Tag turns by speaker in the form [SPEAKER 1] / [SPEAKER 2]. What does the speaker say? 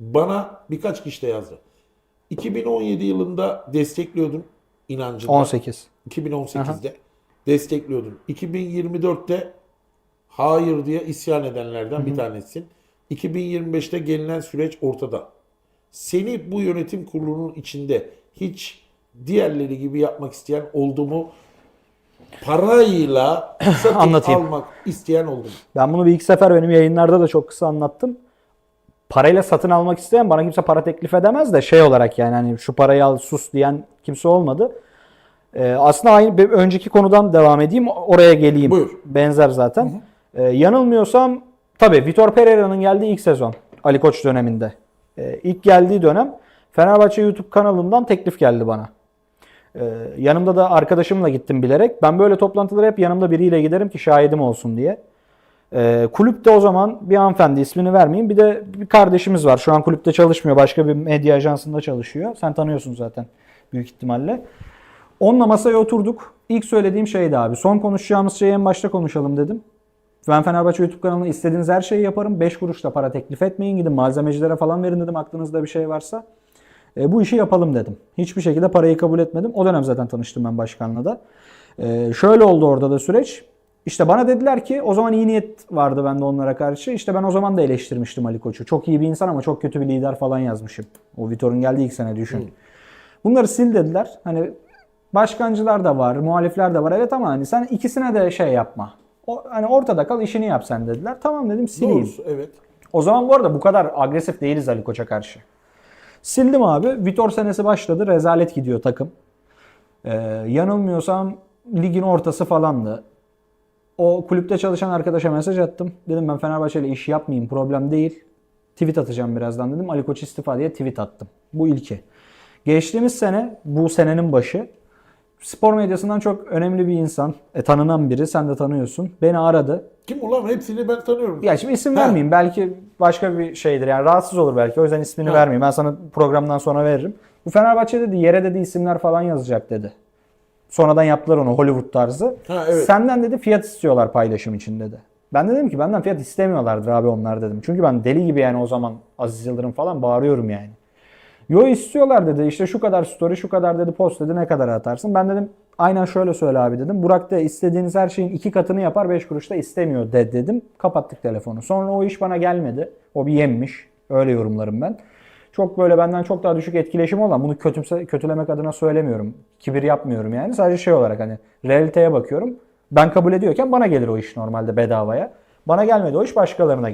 [SPEAKER 1] Bana birkaç kişi de yazdı. 2017 yılında destekliyordun inancında.
[SPEAKER 2] 18.
[SPEAKER 1] 2018'de destekliyordun. 2024'te hayır diye isyan edenlerden bir tanesin. 2025'te gelinen süreç ortada. Seni bu yönetim kurulunun içinde hiç diğerleri gibi yapmak isteyen oldu mu? Parayla satın
[SPEAKER 2] Anlatayım.
[SPEAKER 1] almak isteyen oldu mu?
[SPEAKER 2] Ben bunu bir iki sefer benim yayınlarda da çok kısa anlattım. Parayla satın almak isteyen bana kimse para teklif edemez de şey olarak yani hani şu parayı al sus diyen kimse olmadı. Ee, aslında aynı bir önceki konudan devam edeyim oraya geleyim.
[SPEAKER 1] Buyur.
[SPEAKER 2] Benzer zaten. Ee, yanılmıyorsam tabii Vitor Pereira'nın geldiği ilk sezon Ali Koç döneminde. Ee, ilk geldiği dönem Fenerbahçe YouTube kanalından teklif geldi bana. Ee, yanımda da arkadaşımla gittim bilerek. Ben böyle toplantılara hep yanımda biriyle giderim ki şahidim olsun diye. Ee, kulüpte o zaman bir hanımefendi ismini vermeyeyim. Bir de bir kardeşimiz var. Şu an kulüpte çalışmıyor. Başka bir medya ajansında çalışıyor. Sen tanıyorsun zaten büyük ihtimalle. Onunla masaya oturduk. İlk söylediğim şeydi abi. Son konuşacağımız şeyi en başta konuşalım dedim. Ben Fenerbahçe YouTube kanalına istediğiniz her şeyi yaparım. 5 kuruş da para teklif etmeyin. Gidin malzemecilere falan verin dedim aklınızda bir şey varsa. E, bu işi yapalım dedim. Hiçbir şekilde parayı kabul etmedim. O dönem zaten tanıştım ben başkanla da. E, şöyle oldu orada da süreç. İşte bana dediler ki o zaman iyi niyet vardı bende onlara karşı. İşte ben o zaman da eleştirmiştim Ali Koç'u. Çok iyi bir insan ama çok kötü bir lider falan yazmışım. O Vitor'un geldiği ilk sene düşün. Bunları sil dediler. Hani başkancılar da var, muhalifler de var. Evet ama hani sen ikisine de şey yapma. O, hani ortada kal işini yap sen dediler. Tamam dedim sileyim.
[SPEAKER 1] Doğrusu evet.
[SPEAKER 2] O zaman bu arada bu kadar agresif değiliz Ali Koç'a karşı. Sildim abi. Vitor senesi başladı. Rezalet gidiyor takım. Ee, yanılmıyorsam ligin ortası falandı. O kulüpte çalışan arkadaşa mesaj attım. Dedim ben Fenerbahçe ile iş yapmayayım problem değil. Tweet atacağım birazdan dedim. Ali Koç istifa diye tweet attım. Bu ilki. Geçtiğimiz sene bu senenin başı spor medyasından çok önemli bir insan. E, tanınan biri. Sen de tanıyorsun. Beni aradı.
[SPEAKER 1] Kim ulan hepsini ben tanıyorum.
[SPEAKER 2] Ya şimdi isim
[SPEAKER 1] Ha.
[SPEAKER 2] vermeyeyim. Belki başka bir şeydir. Yani rahatsız olur belki. O yüzden ismini
[SPEAKER 1] Ha.
[SPEAKER 2] vermeyeyim. Ben sana programdan sonra veririm. Bu Fenerbahçe dedi yere dedi isimler falan yazacak dedi. Sonradan yaptılar onu Hollywood tarzı.
[SPEAKER 1] Ha, evet.
[SPEAKER 2] Senden dedi fiyat istiyorlar paylaşım için dedi. Ben de dedim ki benden fiyat istemiyorlardır abi onlar dedim. Çünkü ben deli gibi yani o zaman Aziz Yıldırım falan bağırıyorum yani. Yo istiyorlar dedi işte şu kadar story şu kadar dedi post dedi ne kadar atarsın. Ben dedim aynen şöyle söyle abi dedim. Burak da istediğiniz her şeyin iki katını yapar 5 kuruş da istemiyor de dedim. Kapattık telefonu. Sonra o iş bana gelmedi. O bir yemmiş. Öyle yorumlarım ben. Çok böyle benden çok daha düşük etkileşim olan bunu kötümse, kötülemek adına söylemiyorum. Kibir yapmıyorum yani. Sadece şey olarak hani realiteye bakıyorum. Ben kabul ediyorken bana gelir o iş normalde bedavaya. Bana gelmedi o iş başkalarına